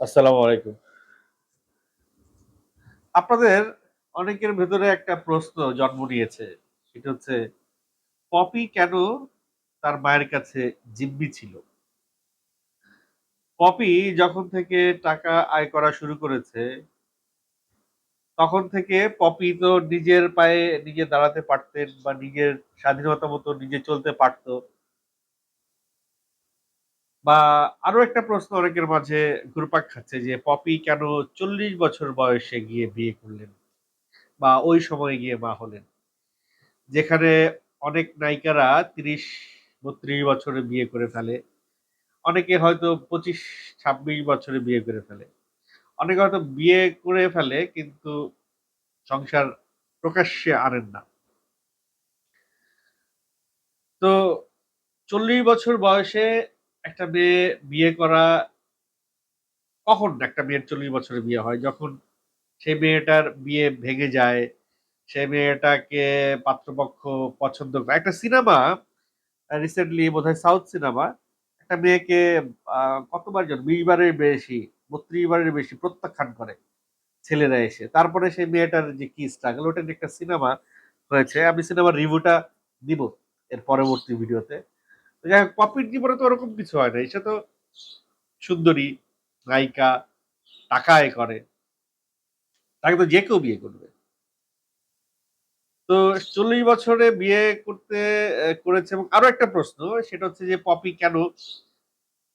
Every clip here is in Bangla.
আসসালামু আলাইকুম। আপনাদের অনেকের ভেতরে একটা প্রশ্ন জন্ম নিয়েছে। সেটা হচ্ছে, পপি কেন তার মায়ের কাছে জিম্মি ছিল? পপি যখন থেকে টাকা আয় করা শুরু করেছে, তখন থেকে পপি তো নিজের পায়ে নিজে দাঁড়াতে পারতেন বা নিজের স্বাধীনতা মতো নিজে চলতে পারতো। বা আরও একটা প্রশ্ন অনেকের মাঝে ঘুরপাক খাচ্ছে যে, পপি কেন চল্লিশ বছর বয়সে গিয়ে বিয়ে করলেন? বা ওই সময়ে গিয়ে মা হলেন? যেখানে অনেক নায়িকারা তিরিশ, বত্রিশ বছরে বিয়ে করে ফেলে। অনেকে হয়তো পঁচিশ, ছাব্বিশ বছরে বিয়ে করে ফেলে। অনেকে হয়তো বিয়ে করে ফেলে, কিন্তু সংসার প্রকাশ্যে আনেন না। তো চল্লিশ বছর বয়সে একটা মেয়ে বিয়ে করা কখন একটা মেয়ের চল্লিশ বছরে বিয়ে হয়? যখন সেই মেয়েটার বিয়ে ভেঙে যায়, সেই মেয়েটাকে পাত্রপক্ষ পছন্দ করে। একটা সিনেমা রিসেন্টলি বোধহয় সাউথ সিনেমা একটা মেয়েকে কতবার জন? বিশ বারের বেশি, বত্রিশ বারের বেশি প্রত্যাখ্যান করে ছেলেরা এসে। তারপরে সেই মেয়েটার যে কি স্ট্রাগল ওটা একটা সিনেমা হয়েছে। আমি সিনেমার রিভিউটা দিব এর পরবর্তী ভিডিওতে যাই হোক পপির জীবনে তো ওরকম কিছু হয় না। সে তো সুন্দরী, নায়িকা টাকা আয় করে। তাকে তো যে কেউ বিয়ে করবে। তো চল্লিশ বছরে বিয়ে করতে করেছে এবং আরও একটা প্রশ্ন, সেটা হচ্ছে যে পপি কেন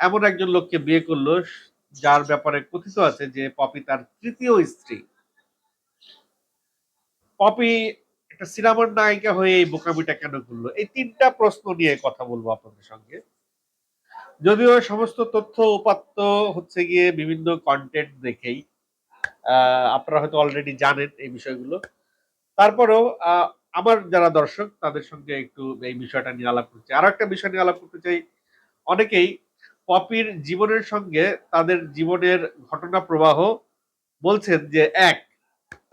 এমন একজন লোককে বিয়ে করল, যার ব্যাপারে কথিত আছে যে পপি তার তৃতীয় স্ত্রী। পপি একটা সিনেমার নায়িকা হয়ে এই বোকামিটা কেন করল এই তিনটা প্রশ্ন নিয়ে কথা বলব আপনাদের সঙ্গে। যদিও সমস্ত তথ্য উপাত্ত হচ্ছে গিয়ে বিভিন্ন কন্টেন্ট দেখেই আপনারা হয়তো অলরেডি জানেন এই বিষয়গুলো। তারপরেও আমার যারা দর্শক, তাদের সঙ্গে একটু এই বিষয়টা নিয়ে আলাপ করছি। আরও একটা বিষয় নিয়ে আলাপ করতে চাই, অনেকেই পপির জীবনের সঙ্গে তাদের জীবনের ঘটনা প্রবাহ বলছেন যে, এক,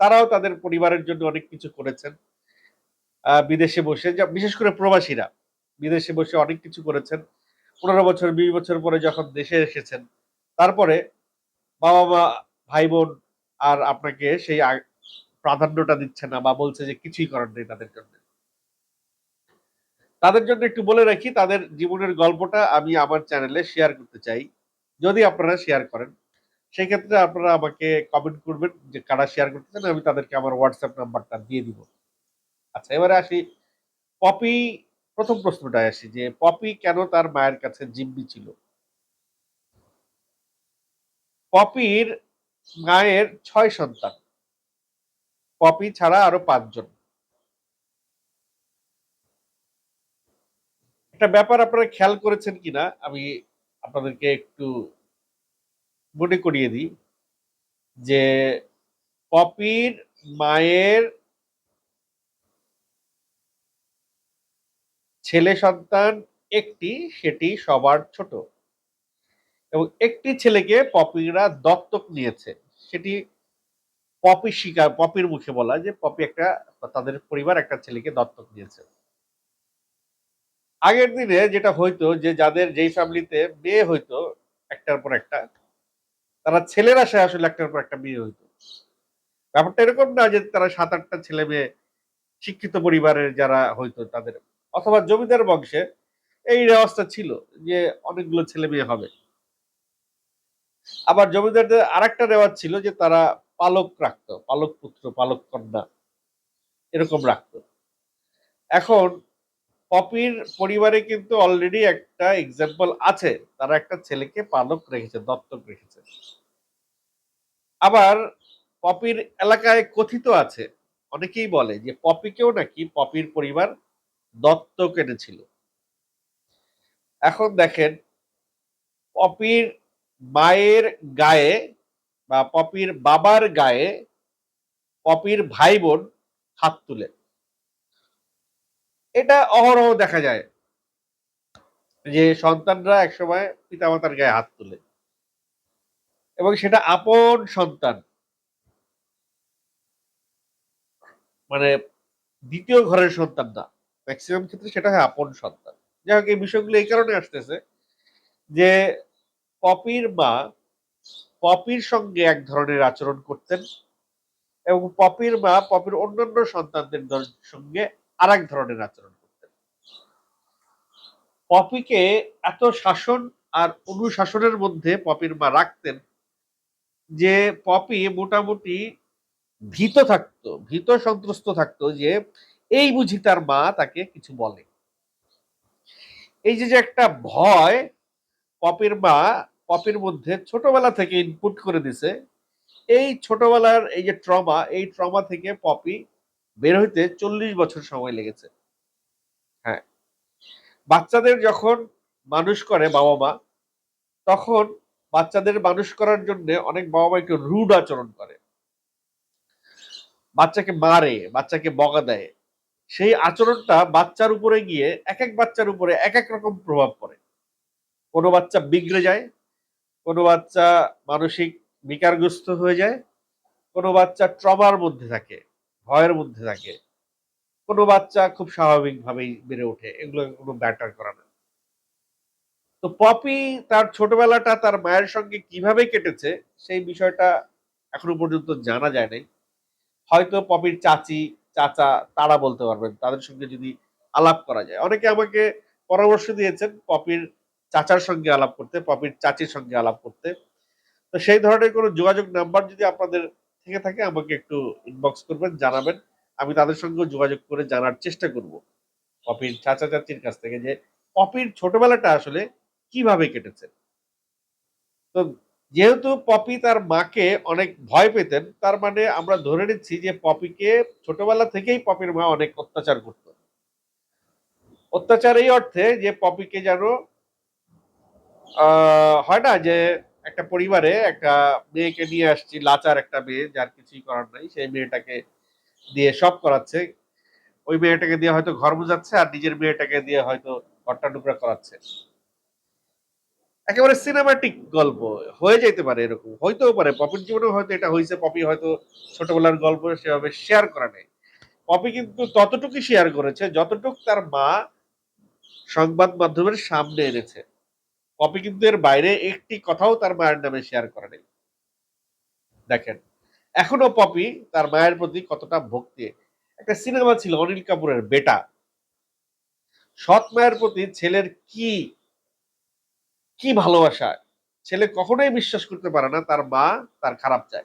তারাও তাদের পরিবারের জন্য অনেক কিছু করেছেন। বিদেশে বসে বিশেষ করে প্রবাসীরা বিদেশে বসে অনেক কিছু করেছেন। পনেরো বছর, বিশ বছর পরে যখন দেশে এসেছেন, তারপরে বাবা মা ভাই বোন আর আপনাকে সেই প্রাধান্যটা দিচ্ছে না বা বলছে যে কিছুই করার নেই তাদের জন্য। তাদের জন্য একটু বলে রাখি, তাদের জীবনের গল্পটা আমি আমার চ্যানেলে শেয়ার করতে চাই। যদি আপনারা শেয়ার করেন, সেক্ষেত্রে আপনারা আমাকে কমেন্ট করবেন যে কারা শেয়ার করতে চান আমি তাদেরকে আমার হোয়াটসঅ্যাপ নাম্বারটা দিয়ে দিব। আচ্ছা এবারে আসি পপি, প্রথম প্রশ্নটায় আসি যে পপি কেন তার মায়ের কাছে জিম্মি ছিল? পপির মায়ের ছয় সন্তান। পপি ছাড়া আরও পাঁচজন। একটা ব্যাপার আপনারা খেয়াল করেছেন কিনা, আমি আপনাদেরকে একটু মনে করিয়ে দিই যে পপির মায়ের ছেলে সন্তান একটি, সেটি সবার ছোট। এবং একটি ছেলেকে পপিরা দত্তক নিয়েছে। সেটি পপি স্বীকার পপির মুখে বলা যে পপি একটা, তাদের পরিবার একটা ছেলেকে দত্তক নিয়েছে। আগের দিনে যেটা হইতো যে যাদের যেই ফ্যামিলিতে মেয়ে হইতো, একটার পর একটা, তারা ছেলের আশায় আসলে একটার পর একটা মেয়ে হইতো। ব্যাপারটা এরকম না যে তারা সাত আটটা ছেলে মেয়ে শিক্ষিত পরিবারের যারা হইতো তাদের। অথবা জমিদার বংশে এই রেওয়াজটা ছিল যে অনেকগুলো ছেলে মেয়ে হবে। আবার জমিদারদের আরেকটা রেওয়াজ ছিল যে তারা পালক রাখতো, পালক পুত্র, পালক কন্যা, এরকম রাখতো। এখন পপির পরিবারে কিন্তু অলরেডি একটা এক্সাম্পল আছে। তারা একটা ছেলেকে পালক রেখেছে, দত্তক রেখেছে। আবার পপির এলাকায় কথিত আছে, অনেকেই বলে যে পপিকেও নাকি পপির পরিবার দত্তক এনেছিল। এখন দেখেন, পপির মায়ের গায়ে বা পপির বাবার গায়ে পপির ভাই বোন হাত তুলে। এটা অহরহ দেখা যায় যে সন্তানরা একসময় পিতামাতার গায়ে হাত তুলে এবং সেটা আপন সন্তান। মানে দ্বিতীয় ঘরের সন্তান না ম্যাক্সিমাম ক্ষেত্রে সেটা হয় আপন সন্তান। যাই হোক, এই বিষয়গুলো এই কারণে আসতেছে যে পপির মা পপির সঙ্গে এক ধরনের আচরণ করতেন এবং পপির মা পপির অন্যান্য সন্তানদের সঙ্গে আর এক ধরনের আচরণ করতেন। পপিকে এত শাসন আর অনুশাসনের মধ্যে পপির মা রাখতেন যে পপি মোটামুটি ভীত থাকতো, ভীত সন্ত্রস্ত থাকতো যে এই বুঝি তার মা তাকে কিছু বলে। এই যে যে একটা ভয় পপির মা পপির মধ্যে ছোটবেলা থেকে ইনপুট করে দিছে, এই ছোটবেলার এই যে ট্রমা এই ট্রমা থেকে পপি বের হইতে চল্লিশ বছর সময় লেগেছে। হ্যাঁ বাচ্চাদের যখন মানুষ করে বাবা মা, তখন বাচ্চাদের মানুষ করার জন্য অনেক বাবা মা একটু রুড আচরণ করে। বাচ্চাকে মারে, বাচ্চাকে বগা দেয়। সেই আচরণটা বাচ্চার উপরে গিয়ে এক এক বাচ্চার উপরে এক এক রকম প্রভাব পড়ে। কোনো বাচ্চা বিগড়ে যায়, কোনো বাচ্চা মানসিক বিকারগ্রস্ত হয়ে যায়, কোনো বাচ্চা ট্রমার মধ্যে থাকে, ভয়ের মধ্যে থাকে, কোনো বাচ্চা খুব স্বাভাবিকভাবেই বেড়ে ওঠে, এগুলো কোনো ব্যাটার করা না। তো পপি তার ছোটবেলাটা তার মায়ের সঙ্গে কীভাবে কেটেছে সেই বিষয়টা এখনও পর্যন্ত জানা যায় নাই। হয়তো পপির চাচি চাচা, তারা বলতে পারবেন, তাদের সঙ্গে যদি আলাপ করা যায়। অনেকে আমাকে পরামর্শ দিয়েছেন পপির চাচার সঙ্গে আলাপ করতে, পপির চাচির সঙ্গে আলাপ করতে। তো সেই ধরনের কোনো যোগাযোগ নাম্বার যদি আপনাদের থেকে থাকে, আমাকে একটু ইনবক্স করবেন, জানাবেন। আমি তাদের সঙ্গে যোগাযোগ করে জানার চেষ্টা করব পপির চাচা, চাচির কাছ থেকে যে পপির ছোটবেলাটা আসলে কীভাবে কেটেছে। তো যেহেতু পপি তার মাকে অনেক ভয় পেতেন, তার মানে আমরা ধরে নিচ্ছি যে পপিকে ছোটবেলা থেকেই পপির মা অনেক অত্যাচার করত। অত্যাচার এই অর্থে যে পপিকে যেন হয় না যে একটা পরিবারে একটা মেয়েকে নিয়ে আসছি, লাচার একটা মেয়ে যার কিছুই করার নাই, সেই মেয়েটাকে দিয়ে সব করাচ্ছে। ওই মেয়েটাকে দিয়ে হয়তো ঘর বোঝাচ্ছে আর নিজের মেয়েটাকে দিয়ে হয়তো ঘরটা টুকরা করাচ্ছে। একেবারে সিনেমাটিক গল্প। হয়ে যেতে পারে এরকম, হইতেও পারে। পপির জীবনেও হয়তো এটা হয়েছে পপি হয়তো ছোটবেলার গল্প সেভাবে শেয়ার করা নেই। পপি কিন্তু ততটুকুই শেয়ার করেছে, যতটুকু তার মা সংবাদ মাধ্যমের সামনে এনেছে। পপি কিন্তু এর বাইরে একটি কথাও তার মায়ের নামে শেয়ার করে নেই। দেখেন, এখনও পপি তার মায়ের প্রতি কতটা ভক্তি। একটা সিনেমা ছিল অনিল কাপুরের বেটা। সৎ মায়ের প্রতি ছেলের কি কি ভালোবাসা? ছেলে কখনোই বিশ্বাস করতে পারে না, তার মা তার খারাপ চায়।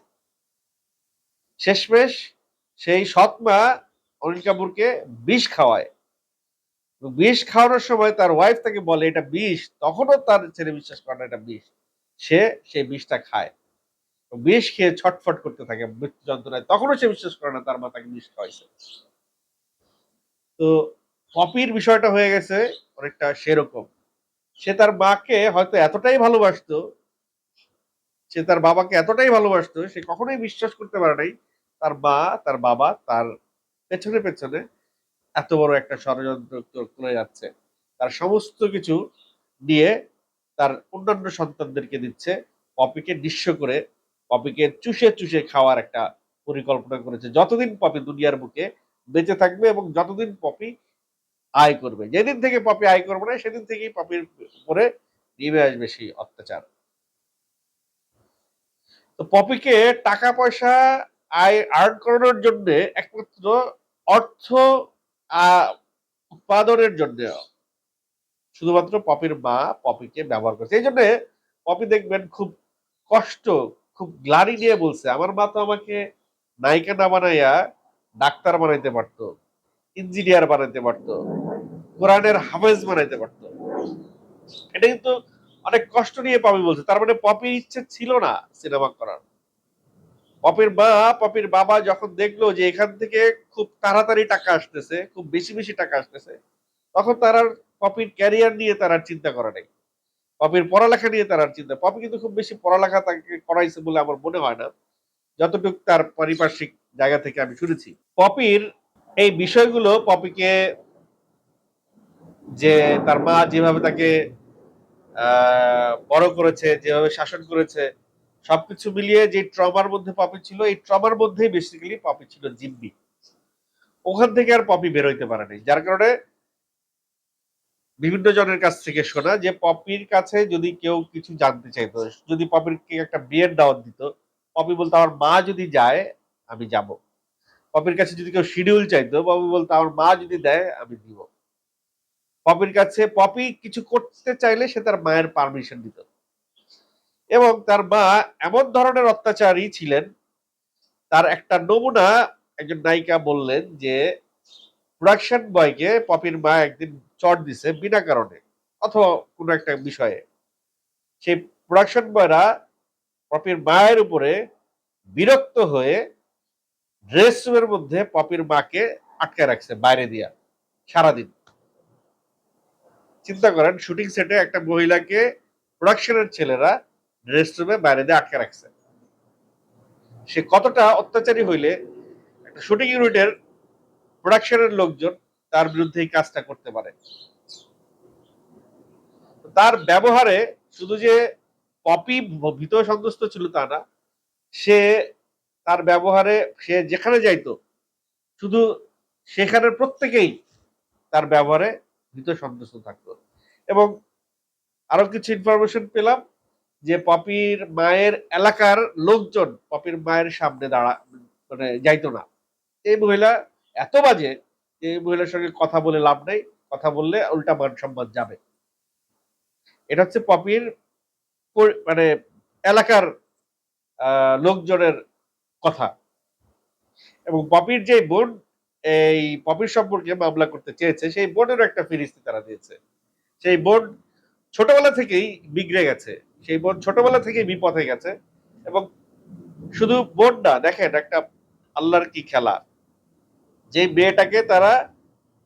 শেষমেশ সেই সৎ মা অনিল কাপুরকে বিষ খাওয়ায়। বিষ খাওয়ানোর সময় তার ওয়াইফ তাকে বলে, এটা বিষ। তখনও তার ছেলে বিশ্বাস করে না, এটা বিষ। সে সেই বিষটা খায়। বিষ খেয়ে ছটফট করতে থাকে, মৃত্যু যন্ত্রণায়। তখনও সে বিশ্বাস করে না, তার মা তাকে বিষ খাওয়াইছে। তো পপির বিষয়টা হয়ে গেছে অনেকটা সেরকম। সে তার মাকে হয়তো এতটাই ভালোবাসতো, সে তার বাবাকে এতটাই ভালোবাসতো, সে কখনোই বিশ্বাস করতে পারে নাই, তার মা, তার বাবা, তার পেছনে পেছনে এত বড় একটা ষড়যন্ত্র করে যাচ্ছে। তার সমস্ত কিছু দিয়ে তার অন্যান্য সন্তানদেরকে দিচ্ছে, পপিকে নিঃস্ব করে, পপিকে চুষে চুষে খাওয়ার একটা পরিকল্পনা করেছে। যতদিন পপি দুনিয়ার বুকে বেঁচে থাকবে এবং যতদিন পপি আয় করবে। যেদিন থেকে পপি আয় করবে না, সেদিন থেকেই পপির উপরে নেমে আসবে সেই অত্যাচার। তো পপিকে টাকা, পয়সা, আয় আর্ন করানোর জন্য একমাত্র অর্থ উৎপাদনের জন্য শুধুমাত্র পপির মা পপিকে ব্যবহার করছে। এই জন্য পপি দেখবেন খুব কষ্ট, খুব গ্লানি নিয়ে বলছে, আমার মা তো আমাকে নায়িকা না বানাইয়া ডাক্তার বানাইতে পারতো। ইঞ্জিনিয়ার বানাইতে পারতো, কোরআনের হাফেজ বানাইতে পারতো। এটা কিন্তু অনেক কষ্ট নিয়ে পপি বলছে। তার মানে পপির ইচ্ছে ছিল না সিনেমা করার। পপির মা, পপির বাবা যখন দেখল যে এখান থেকে খুব তাড়াতাড়ি টাকা আসতেছে, খুব বেশি বেশি টাকা আসতেছে, তখন তারা পপির ক্যারিয়ার নিয়ে তারা চিন্তা করে নাই। পপির পড়ালেখা নিয়ে তারা চিন্তা পপি কিন্তু খুব বেশি পড়ালেখা তাকে করাইছে বলে আমার মনে হয় না। যতটুকু তার পারিপার্শ্বিক জায়গা থেকে আমি শুনেছি। পপির এই বিষয়গুলো পপিকে যে তার মা যেভাবে তাকে বড় করেছে, যেভাবে শাসন করেছে, সবকিছু মিলিয়ে যে ট্রমার মধ্যে পপি ছিল, এই ট্রমার মধ্যেই বেসিক্যালি পপি ছিল জিম্মি ওখান থেকে আর পপি বের হইতে পারে নাই। যার কারণে বিভিন্ন জনের কাছ থেকে শোনা যে পপির কাছে যদি কেউ কিছু জানতে চাইতো, যদি পপির একটা বিয়ের দাওয়াত দিত, পপি বলতো, আমার মা যদি যায়, আমি যাব। পপির কাছে যদি কেউ শিডিউল চাইতো, পপি বলতো, আমার মা যদি দেয়, আমি দিব। পপির কাছে পপি কিছু করতে চাইলে সে তার মায়ের পারমিশন দিত। এবং তার মা এমন ধরনের অত্যাচারী ছিলেন, তার একটা নমুনা একজন নায়িকা বললেন যে প্রোডাকশন বয়কে পপির মা একদিন চট দিছে বিনা কারণে অথবা কোনো একটা বিষয়ে। সেই প্রোডাকশন বয়রা পপির মায়ের উপরে বিরক্ত হয়ে ড্রেস রুমের মধ্যে পপির মাকে আটকে রাখছে, বাইরে দিয়া, সারাদিন। চিন্তা করেন, শুটিং সেটে একটা মহিলাকে প্রোডাকশনের ছেলেরা ড্রেস রুমে বাইরে দিয়ে আটকে রাখছে। সে কতটা অত্যাচারী হইলে একটা শুটিং ইউনিটের প্রোডাকশনের লোকজন তার বিরুদ্ধে এই কাজটা করতে পারে। তার ব্যবহারে শুধু যে পপি ভীত সন্তুষ্ট ছিল তা না, সে তার ব্যবহারে সে যেখানে যাইতো, শুধু সেখানে প্রত্যেকেই তার ব্যবহারে ভীত সন্তুষ্ট থাকতো। এবং আরও কিছু ইনফরমেশন পেলাম যে পপির মায়ের এলাকার লোকজন পপির মায়ের সামনে দাঁড়া মানে যাইতো না। এই মহিলা এত বাজে এই মহিলার সঙ্গে কথা বলে লাভ নেই, কথা বললে উল্টা মান সম্মান যাবে। এটা হচ্ছে পপির মানে এলাকার লোকজনের কথা। এবং পপির যে বোন, এই পপির সম্পর্কে মামলা করতে চেয়েছে, সেই বোনেরও একটা ফিরিস্তি তারা দিয়েছে। সেই বোন ছোটবেলা থেকেই বিগড়ে গেছে। সেই বোন ছোটবেলা থেকেই বিপথে গেছে। এবং শুধু বোন না, দেখেন একটা আল্লাহর কি খেলা। যে মেয়েটাকে তারা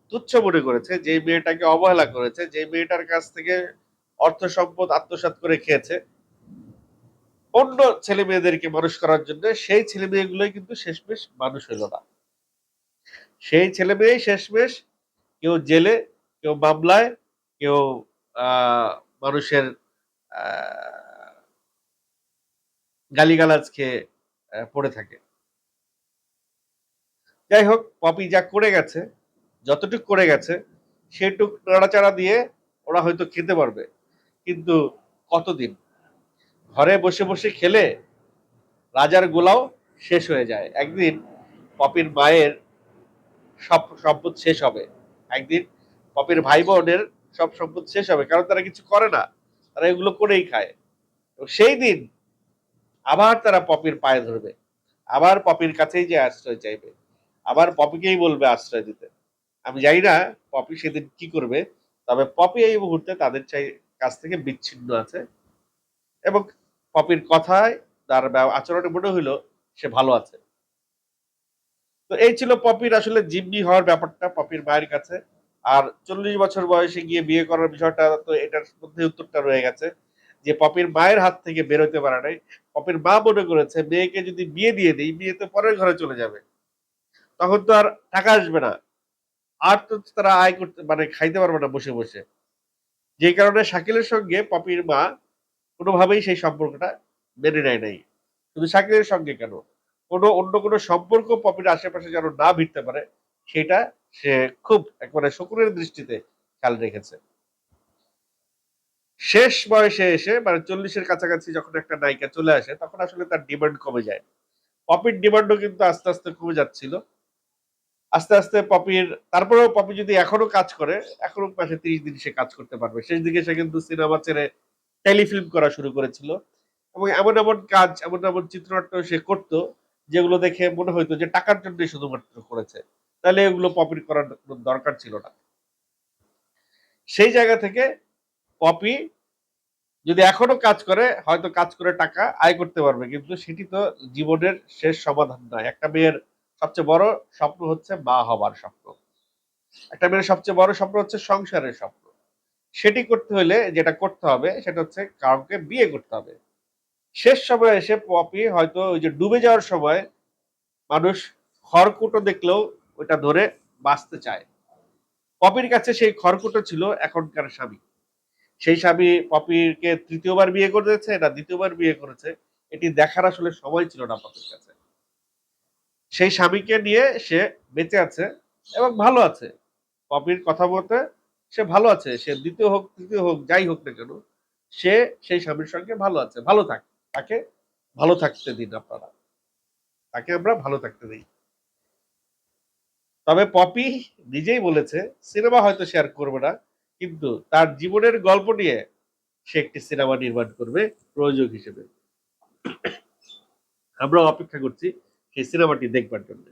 তুচ্ছ মনে করেছে, যে মেয়েটাকে অবহেলা করেছে, যে মেয়েটার কাছ থেকে অর্থ সম্পদ আত্মসাৎ করে খেয়েছে অন্য ছেলে মেয়েদেরকে মানুষ করার জন্য সেই ছেলে মেয়েগুলোই কিন্তু শেষমেশ মানুষ হইল না। সেই ছেলে মেয়েই শেষমেশ কেউ জেলে, কেউ মামলায়, কেউ মানুষের গালিগালাজ খেয়ে পড়ে থাকে। যাই হোক, পপি যা করে গেছে, যতটুক করে গেছে, সেটুক নাড়াচাড়া দিয়ে ওরা হয়তো খেতে পারবে। কিন্তু কতদিন? ঘরে বসে বসে খেলে রাজার গোলাও শেষ হয়ে যায়। একদিন পপির মায়ের সব সম্পদ শেষ হবে। একদিন পপির ভাই বোনের সব সম্পদ শেষ হবে, কারণ তারা কিছু করে না। তারা এগুলো করেই খায়। সেই দিন আবার তারা পপির পায়ে ধরবে। আবার পপির কাছেই যে আশ্রয় চাইবে। আবার পপিকেই বলবে আশ্রয় দিতে। আমি জানি না পপি সেদিন কি করবে, তবে পপি এই মুহূর্তে তাদের চাই কাছ থেকে বিচ্ছিন্ন আছে। এবং পপির কথায় তার আচরণে মনে হইল সে ভালো আছে। তো এই ছিল পপির আসলে জিম্মি হওয়ার ব্যাপারটা, পপির মায়ের কাছে। আর চল্লিশ বছর বয়সে গিয়ে বিয়ে করার বিষয়টা তো এটার মধ্যে উত্তরটা রয়ে গেছে, যে পপির মায়ের হাত থেকে বেরোতে পারে নাই। পপির মা মনে করেছে, মেয়েকে যদি বিয়ে দিয়ে দিই বিয়ে তো পরের ঘরে চলে যাবে। তখন তো আর টাকা আসবে না। আর তো তারা আয় করতে মানে খাইতে পারবে না বসে বসে। যে কারণে শাকিলের সঙ্গে পপির মা কোনোভাবেই সেই সম্পর্কটা মেনে নেয় নাই। শুধু শাকিলের সঙ্গে কেন? কোনো অন্য কোনো সম্পর্ক পপির আশেপাশে যেন না ভিড়তে পারে, সেটা সে খুব একেবারে শকুনের দৃষ্টিতে খেয়াল রেখেছে। শেষ বয়সে এসে মানে চল্লিশের কাছাকাছি যখন একটা নায়িকা চলে আসে, তখন আসলে তার ডিমান্ড কমে যায়। পপির ডিমান্ডও কিন্তু আস্তে আস্তে কমে যাচ্ছিল। আস্তে আস্তে পপির, তারপরেও পপি যদি এখনও কাজ করে, এখনও পাশে তিরিশ দিন সে কাজ করতে পারবে। শেষ দিকে সে কিন্তু সিনেমা ছেড়ে টেলিফিল্ম করা শুরু করেছিল। এবং এমন এমন কাজ, এমন এমন চিত্রনাট্য সে করতো, যেগুলো দেখে মনে হইতো যে টাকার জন্য শুধুমাত্র করেছে। তাহলে এগুলো পপির করার কোনো দরকার ছিল না। সেই জায়গা থেকে পপি যদি এখনও কাজ করে, হয়তো কাজ করে টাকা আয় করতে পারবে, কিন্তু সেটি তো জীবনের শেষ সমাধান নয়। একটা মেয়ের সবচেয়ে বড় স্বপ্ন হচ্ছে মা হবার স্বপ্ন। একটা মেয়ের সবচেয়ে বড় স্বপ্ন হচ্ছে সংসারের স্বপ্ন। সেটি করতে হলে যেটা করতে হবে, সেটা হচ্ছে কাউকে বিয়ে করতে হবে। শেষ সময় এসে পপি হয়তো ওই যে ডুবে যাওয়ার সময় মানুষ খড়কুটো দেখলেও ওইটা ধরে বাঁচতে চায়। পপির কাছে সেই খড়কুটো ছিল এখনকার স্বামী। সেই স্বামী পপিকে তৃতীয়বার বিয়ে করেছে, না দ্বিতীয়বার বিয়ে করেছে, এটি দেখার আসলে সময় ছিল না পপির কাছে। সেই স্বামীকে নিয়ে সে বেঁচে আছে এবং ভালো আছে। পপির কথা বলতে সে ভালো আছে, সে দ্বিতীয় হোক, তৃতীয় হোক, যাই হোক না কেন, সে সেই স্বামীর সঙ্গে ভালো আছে, ভালো থাক, তাকে ভালো থাকতে দিন আপনারা। তাকে আমরা ভালো থাকতে দিই। তবে পপি নিজেই বলেছে, সিনেমা হয়তো শেয়ার করবে না, কিন্তু তার জীবনের গল্প নিয়ে সে একটি সিনেমা নির্মাণ করবে, প্রযোজক হিসেবে। আমরা অপেক্ষা করছি সেই সিনেমাটি দেখবার জন্য।